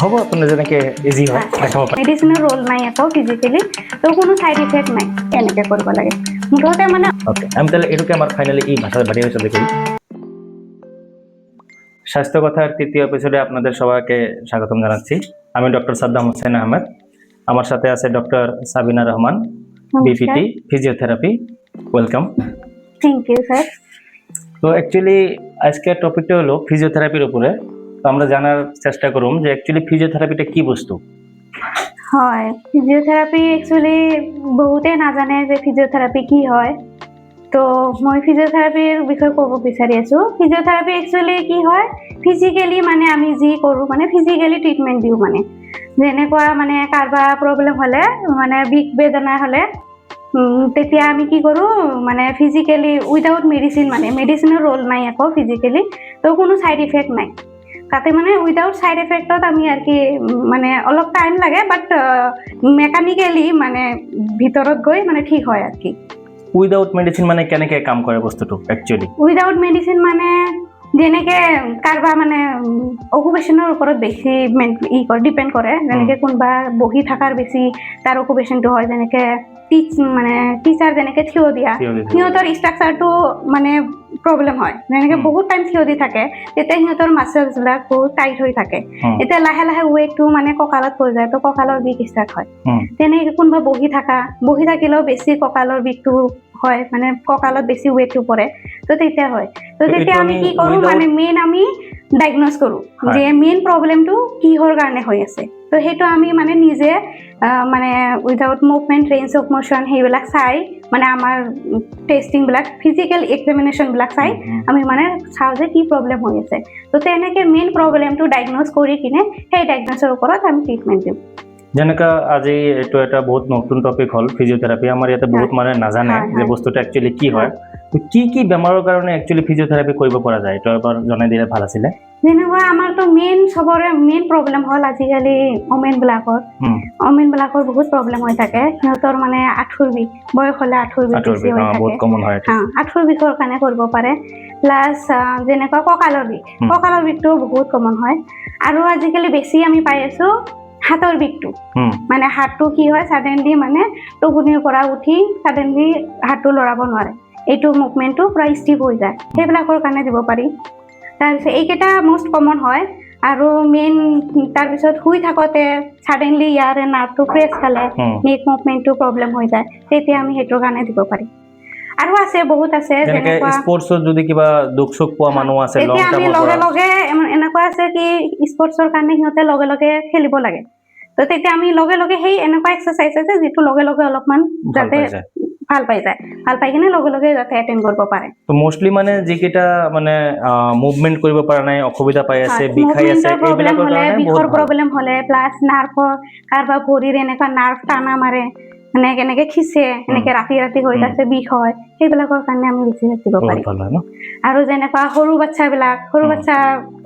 হ'ব ইজি হয় দেখাব ৰোল নাই একো ফিজিকেলি তো কোনো চাইড ইফেক্ট নাই এনেকৈ কৰিব লাগে। মুঠতে মানে ওকে আমি তাহলে এটুকু আমার ফাইনালি এই ভাষার বাড়ি হিসেবে করি স্বাস্থ্য কথার তৃতীয় এপিসোডে আপনাদের সবাইকে স্বাগতম জানাচ্ছি। আমি ডক্টর সাদ্দাম হোসেন আহমেদ। আমার সাথে আছে doctor Sabina Rahman BPT physiotherapy welcome thank you sir তো অ্যাকচুয়ালি আজকের টপিকটা হলো ফিজিওথেরাপির উপরে। তো আমরা জানার চেষ্টা করুম যে অ্যাকচুয়ালি ফিজিওথেরাপিটা কি বস্তু? হয় ফিজিঅ'থেৰাপি একচুৱেলি বহুতে নাজানে যে ফিজিঅ'থেৰাপি কি হয়। তো মই ফিজিঅ'থেৰাপিৰ বিষয়ে ক'ব বিচাৰি আছোঁ। ফিজিঅ'থেৰাপি একচুৱেলি কি হয় ফিজিকেলি মানে আমি যি কৰোঁ মানে ফিজিকেলি ট্ৰিটমেণ্ট দিওঁ মানে। যেনেকুৱা মানে কাৰোবাৰ প্ৰব্লেম হ'লে মানে বিষ বেদনা হ'লে তেতিয়া আমি কি কৰোঁ মানে ফিজিকেলি উইদাউট মেডিচিন মানে মেডিচিনৰ ৰোল নাই আকৌ ফিজিকেলি তো কোনো চাইড ইফেক্ট নাই। তাতে মানে উইদাউট চাইড এফেক্টত আমি আর কি মানে অলপ টাইম লাগে বাট মেকানিকেলি মানে ভিতৰত গৈ মানে ঠিক হয় আর কি। উইদাউট মেডিচিন মানে কেনেকে কাম কৰে বস্তুটো অ্যাকচুয়ালি উইদাউট মেডিচিন মানে যেনেকে কাৰোবাৰ মানে অকুপেশ্যনৰ ওপৰত বেছি ই কৰে ডিপেণ্ড কৰে। যেনেকে কোনোবা বহি থকাৰ বেছি তাৰ অকুপেশ্যনটো হয় যেনেকে টিচ মানে টিচাৰ যেনেকে থিয় দিয়া সিহঁতৰ ষ্ট্ৰাকচাৰটো মানে প্ৰব্লেম হয়। যেনেকে বহুত টাইম থিয় দি থাকে তেতিয়া সিহঁতৰ মাচেলছবিলাক বহুত টাইট হৈ থাকে। এতিয়া লাহে লাহে ৱেটটো মানে কঁকালত পৰি যায় তো কঁকালৰ বিষ ষ্টাৰ্ট হয়। তেনেকে কোনোবা বহি থাকা বহি থাকিলেও বেছি কঁকালৰ বিষটো হয় মানে কঁকালত বেছি ৱেটটো পৰে। তো তেতিয়া হয়। তো তেতিয়া আমি কি কৰোঁ মানে মেইন আমি ডায়গন'জ কৰোঁ যে মেইন প্ৰব্লেমটো কিহৰ কাৰণে হৈ আছে। তো সেইটো আমি মানে নিজে মানে without movement range of motion সেইবিলাক চাই মানে আমাৰ টেষ্টিংবিলাক ফিজিকেল এক্সামিনেশ্যনবিলাক চাই আমি মানে চাওঁ যে কি প্ৰব্লেম হৈ আছে। তো তেনেকৈ মেইন প্ৰব্লেমটো ডায়গন'জ কৰি কিনে সেই ডায়গন'জৰ ওপৰত আমি ট্ৰিটমেণ্ট দিওঁ। যেনেকা আজি এইটো এটা বহুত নতুন টপিক হ'ল ফিজিঅ'থেৰাপি আমাৰ ইয়াতে বহুত মানুহে নাজানে যে বস্তুটো একচুৱেলি কি হয়। তো কি কি বেমাৰৰ কাৰণে একচুৱেলি ফিজিঅ'থেৰাপি কৰিব পৰা যায়? এইটো এবাৰ জনাই দিলে ভালো আছিলে। যেনেকুৱা আমাৰতো মেইন চবৰে মেইন প্ৰব্লেম হ'ল আজিকালি অমেনবিলাকৰ হুম, অমেনবিলাকৰ বহুত প্ৰব্লেম হৈ থাকে। সিহঁতৰ মানে আঁঠুৰ বিষ বয়স হ'লে আঁঠুৰ বিষ আঁঠুৰ বেছি হৈ থাকে। কমন এইটো। হা আঁঠুৰ বিষৰ কাৰণে কৰিব পাৰে। প্লাছ যেনেকুৱা কঁকালৰ বিষ কঁকালৰ বিষটোও বহুত কমন হয়। আৰু আজিকালি বেছি আমি পাই আছোঁ হাতৰ বিষটো। মানে হাতটো কি হয় ছাডেনলি মানে টোপনিৰ পৰা উঠি ছাডেনলি হাতটো লৰাব নোৱাৰে। এইটো মুভমেণ্টটো পূৰা ষ্টিফ হৈ যায়। সেইবিলাকৰ কাৰণে দিব পাৰি। তাৰপিছত এইকেইটা মষ্ট কমন হয় আৰু মেইন তাৰপিছত শুই থাকোঁতে ছাডেনলি ইয়াৰে নাৰ্ভটো প্ৰেছ খালে নেক মুভমেণ্টটো প্ৰব্লেম হৈ যায়। তেতিয়া আমি সেইটোৰ কাৰণে দিব পাৰিম আৰু আছে বহুত আছে যেনেকুৱা স্পৰ্টছত যদি কিবা দুখ চুখ পোৱা মানুহ আছে লং এতিয়া আমি লগে লগে এনেকুৱা আছে কি স্পৰ্টছৰ কাৰণে সিহঁতে লগে লগে খেলিব লাগে। তো তেতিয়া আমি লগে লগে সেই এনেকুৱা এক্সাৰচাইজ আছে যিটো লগে লগে অলপমান যাতে ভালো পাই যায়। ভালো পাই কিনে লগে লগে যাতে এটেণ্ড কৰিব পাৰে। তো মষ্টলি মানে যিকেইটা মানে মুভমেণ্ট কৰিব পৰা নাই অসুবিধা পাই আছে বিষাই আছে প্ৰব্লেম হ'লে বিষৰ প্ৰব্লেম হ'লে প্লাছ নাৰ্ভৰ কাৰোবাৰ ভৰিৰ এনেকুৱা নাৰ্ভ টানা মাৰে মানে কেনেকে খিচে এনেকে ৰাতি ৰাতি হৈ আছে বিষ হয় সেইবিলাকৰ কাৰণে আমি বেছি দিব বহুত পাৰি ভালো হয় ন? আৰু যেনেকুৱা সৰু বাচ্ছাবিলাক সৰু বাচ্ছা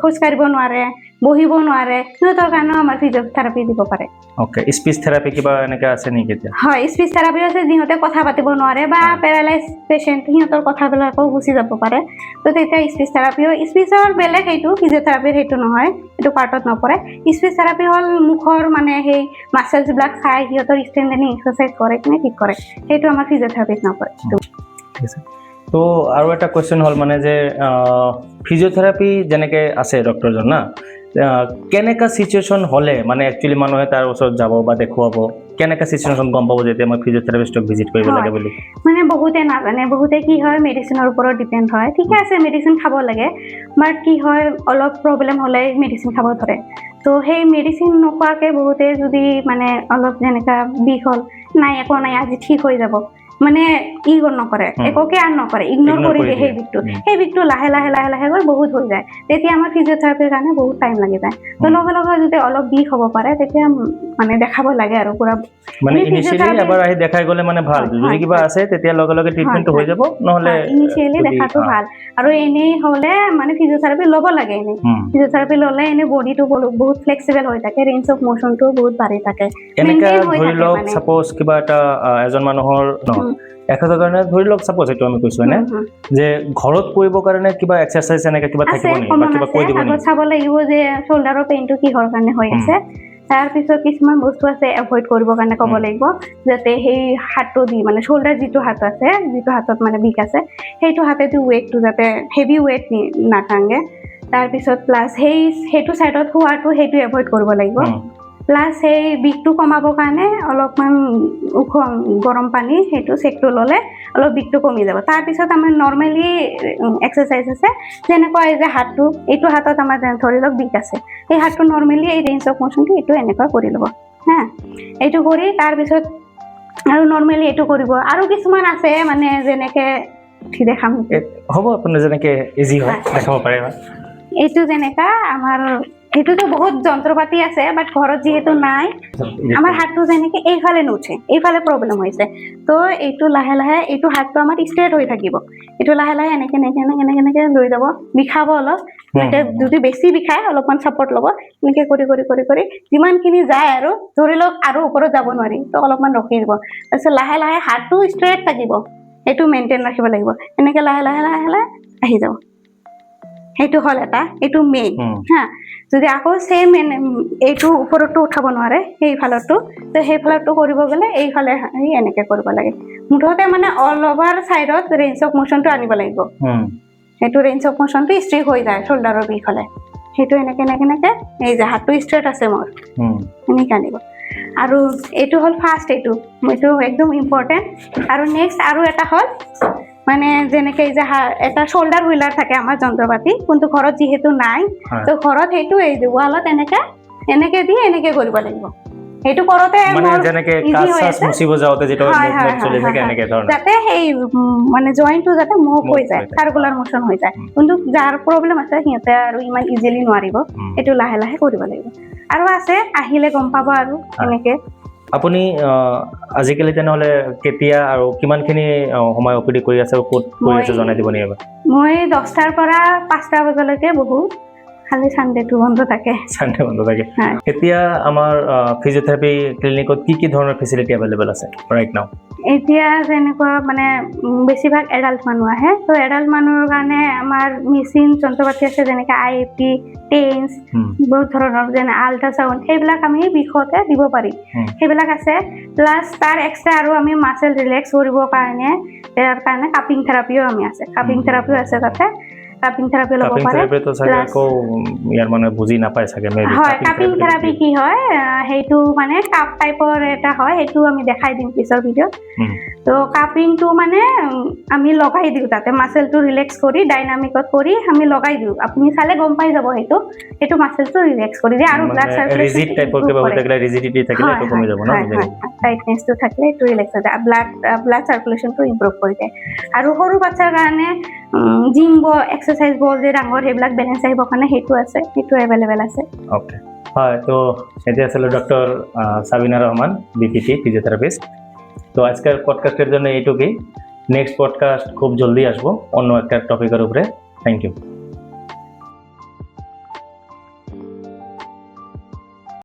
খোজ কাঢ়িব নোৱাৰে বহিব নোৱাৰে। সিহঁতৰ কাৰণেও আমাৰ ফিজিঅ'থেৰাপি দিব পাৰে। অ'কে স্পীচ থেৰাপি কিবা এনেকে আছে নেকি এতিয়া? হয় স্পীচ থেৰাপি আছে যিহঁতে কথা পাতিব নোৱাৰে বা পেৰালাইজ পেচেণ্ট সিহঁতৰ কথাবিলাকো গুচি যাব পাৰে। তো তেতিয়া স্পীচ থেৰাপিও স্পীচৰ বেলেগ সেইটো ফিজিঅ'থেৰাপিৰ সেইটো নহয় সেইটো পাৰ্টত নপৰে। স্পীচ থেৰাপি হ'ল মুখৰ মানে সেই মাচেলছবিলাক চাই সিহঁতৰ ষ্ট্ৰেণ্ডেনিং এক্সাৰচাইজ কৰে কিনে ঠিক কৰে। সেইটো আমাৰ ফিজিঅ'থেৰাপিত নপৰে। ঠিক আছে। তো আৰু এটা কুৱেশ্যন হ'ল মানে যে ফিজিঅ'থেৰাপি যেনেকৈ আছে ডক্টৰজন না কেনেকা চিচুৱেশ্যন হ'লে মানে একচুৱেলি মানুহে তাৰ ওচৰত যাব বা দেখুৱাব? কেনেকা চিচুৱেশ্যন গম পাব যেতিয়া মই ফিজিঅ'থেৰাপিষ্টক ভিজিট কৰিব লাগে বুলি? মানে বহুতে নাজানে বহুতে কি হয় মেডিচিনৰ ওপৰত ডিপেণ্ড হয়। ঠিকে আছে মেডিচিন খাব লাগে। বাট কি হয় অলপ প্ৰব্লেম হ'লে মেডিচিন খাব ধৰে। তো সেই মেডিচিন নোখোৱাকৈ বহুতে যদি মানে অলপ যেনেকা বিষ হ'ল নাই একো নাই আজি ঠিক হৈ যাব। মানে ই নকৰে উম। একো কেয়াৰ নকৰে ইগন'ৰ কৰি দিয়ে সেই। বিষটো সেই বিষটো লাহে লাহে লাহে লাহে গৈ বহুত হৈ যায়। তেতিয়া আমাৰ ফিজিঅ'থেৰাপিৰ কাৰণে বহুত টাইম লাগি যায়। তো লগে লগে যদি অলপ বিষ হ'ব পাৰে তেতিয়া মানে দেখাব লাগে আৰু পূৰা। মানে এনে ইনিচিয়েলি এবাৰ আহি দেখাই গ'লে মানে ভালো। যদি কিবা আছে তেতিয়া লগে লগে ট্ৰিটমেণ্টটো হৈ যাব নহ'লে ইনিচিয়েলি দেখাটো ভালো। আৰু এনেই হ'লে মানে ফিজিঅ'থেৰাপি ল'ব লাগে এনেই। ফিজিঅ'থেৰাপি ল'লে এনেই বডিটো বহুত ফ্লেক্সিবল হৈ থাকে ৰেঞ্জ অফ মোশ্যনটো বহুত বাঢ়ি থাকে। এনেকা ধৰি লওক মানে। চাপ'জ কিবা এটা এজন মানুহৰ হাজাৰ কাৰণে ধৰি লওক চাপ'জ এইটো আমি কৈছো হয়নে। যে ঘৰত কৰিবৰ কাৰণে কিবা এক্সাৰচাইজ এনেকে কিবা থাকিব নেকি বা কিবা কৈ দিব নেকি? চাব লাগিব যে চল্ডাৰৰ পেইনটো কিহৰ কাৰণে হৈ আছে। তাৰপিছত কিছুমান বস্তু আছে এভইড কৰিবৰ কাৰণে ক'ব লাগিব যাতে সেই হাতটো দি মানে চল্ডাৰ যিটো হাত আছে যিটো হাতত মানে বিষ আছে সেইটো হাতেদি ৱেইটটো যাতে হেভি ৱেইট নাটাঙে তাৰপিছত প্লাছ সেই সেইটো ছাইডত হোৱাটো সেইটো এভইড কৰিব লাগিব। প্লাছ সেই বিষটো কমাবৰ কাৰণে অলপমান ওখ গৰম পানী সেইটো চেকটো ল'লে অলপ বিষটো কমি যাব। তাৰপিছত আমাৰ নৰ্মেলি এক্সাৰচাইজ আছে। যেনেকুৱা এই যে হাতটো এইটো হাতত আমাৰ ধৰি লওক বিষ আছে। এই হাতটো নৰ্মেলি এই ৰেঞ্জ অফ মোশ্যনটো এইটো এনেকুৱা কৰি ল'ব হা? এইটো কৰি তাৰপিছত আৰু নৰ্মেলি এইটো কৰিব। আৰু কিছুমান আছে মানে যেনেকে দেখাম। হ'ব আপুনি যেনেকে ইজি হয় দেখাব পাৰে। বা। এইটো যেনেকা আমাৰ সেইটোতো বহুত যন্ত্ৰ পাতি আছে বাট ঘৰত যিহেতু নাই, আমাৰ হাতটো যেনেকে এইফালে নুঠে, এইফালে প্ৰব্লেম হৈছে। তো এইটো লাহে লাহে, এইটো হাতটো আমাৰ ষ্ট্ৰেট হৈ থাকিব। এইটো লাহে লাহে এনেকে এনেকে এনেকে এনেকে এনেকে লৈ যাব, বিষাব অলপ। এনেকে যদি বেছি বিষায়, অলপমান চাপৰ্ট ল'ব, এনেকে কৰি কৰি কৰি কৰি যিমানখিনি যায় আৰু, ধৰি লওক আৰু ওপৰত যাব নোৱাৰি, তো অলপমান ৰখি দিব। তাৰপিছত লাহে লাহে হাতটো ষ্ট্ৰেট থাকিব, সেইটো মেইনটেইন ৰাখিব লাগিব। এনেকে লাহে লাহে লাহে লাহে আহি যাব। সেইটো হ'ল এটা এইটো মেইন হা যদি আকৌ ছেম এইটো ওপৰতো উঠাব নোৱাৰে সেইফালতো তো সেইফালতো কৰিব গ'লে এইফালে এই এনেকে কৰিব লাগে। মুঠতে মানে অল অভাৰ চাইডত ৰেঞ্জ অফ মোশ্যনটো আনিব লাগিব। সেইটো ৰেঞ্জ অফ মোশ্যনটো ষ্ট্ৰিক হৈ যায় চল্ডাৰৰ বিষ হ'লে সেইটো এনেকে এনেকে এনেকে এই যে হাতটো ষ্ট্ৰেট আছে মোৰ। এনেকে আনিব। আৰু এইটো হ'ল ফাৰ্ষ্ট এইটো এইটো একদম ইম্পৰ্টেণ্ট আৰু নেক্সট আৰু এটা হ'ল মানে যেনেকে যে এটা শোল্ডাৰ হুইলাৰ থাকে আমাৰ যন্ত্ৰ পাতি কিন্তু ঘৰত যিহেতু নাই তো ঘৰত সেইটো এই ৱালত এনেকে এনেকে দি এনেকে কৰিব লাগিব। সেইটো কৰোঁতে মানে যাতে সেই মানে জইনটো যাতে মুভ হৈ যায় চাৰ্কুলাৰ মোশ্যন হৈ যায়। কিন্তু যাৰ প্ৰব্লেম আছে সিহঁতে আৰু ইমান ইজিলি নোৱাৰিব। এইটো লাহে লাহে কৰিব লাগিব। আৰু আছে আহিলে গম পাব আৰু এনেকে। আপুনি আজিকালি তেনেহ'লে কেতিয়া আৰু কিমানখিনি সময় অপিডি কৰি আছে আৰু ক'ত কৰি আছে জনাই দিব নেকি মই দহটাৰ পৰা পাঁচটা বজালৈকে বহো। খালি চানডেটো বন্ধ থাকে। চানডে বন্ধ থাকে। এতিয়া আমাৰ ফিজিঅ'থেৰাপি ক্লিনিকত কি কি ধৰণৰ ফেচিলিটি এভেইলেবল আছে ৰাইট নাও এতিয়া যেনেকুৱা মানে বেছিভাগ এডাল্ট মানুহ আহে। তো এডাল্ট মানুহৰ কাৰণে আমাৰ মেচিন যন্ত্ৰ পাতি আছে যেনেকে আই এফ টি টেন্স বহুত ধৰণৰ যেনে আল্ট্ৰাচাউণ্ড সেইবিলাক আমি বিষতে দিব উম। সেইবিলাক আছে। প্লাছ তাৰ এক্সট্ৰা আৰু আমি মাছেল ৰিলেক্স কৰিবৰ কাৰণে ইয়াৰ কাৰণে কাপিং থেৰাপিও আমি আছে। কাপিং। থেৰাপিও আছে তাতে। কাপিং থেৰাপি ল'ব পাৰে। থেৰাপিটো চাগে Plus- আকৌ ইয়াৰ মানুহে বুজি নাপায় চাগে মে হয় কাপিং থেৰাপি কি? হয় সেইটো মানে কাপ টাইপৰ এটা হয় সেইটো আমি দেখাই দিম পিছৰ ভিডিঅ'ত তো কাপিংটো মানে আমি লগাই দিওঁ তাতে মাচেলটো ৰিলেক্স কৰি ডাইনামিকত কৰি আমি লগাই দিওঁ। আপুনি চালে গম পাই যাব সেইটো সেইটো মাচেলটো ৰিলেক্স কৰি দিয়ে আৰু ব্লাড ৰিজিড টাইপৰ কিবা হৈ থাকিলে ৰিজিডিটি থাকিলে এইটো কমি যাব ন টাইটনেছটো থাকিলে সেইটো ৰিলেক্স হৈ যায়। ব্লাড ব্লাড চাৰ্কুলেশ্যনটো ইম্প্ৰুভ কৰি দিয়ে। আৰু সৰু বাচ্ছাৰ কাৰণে জিম বল এক্সাৰচাইজ বল যে ডাঙৰ সেইবিলাক বেলেঞ্চ আহিবৰ কাৰণে সেইটো আছে সেইটো এভেইলেবল আছে। ওকে হয় তো এতিয়া আছিলে doctor Sabina Rahman BPT physiotherapist তো আজকের পডকাস্টের জন্য এইটুকুই। নেক্সট পডকাস্ট খুব জলদি আসব অন্য একটা টপিকের উপরে। Thank you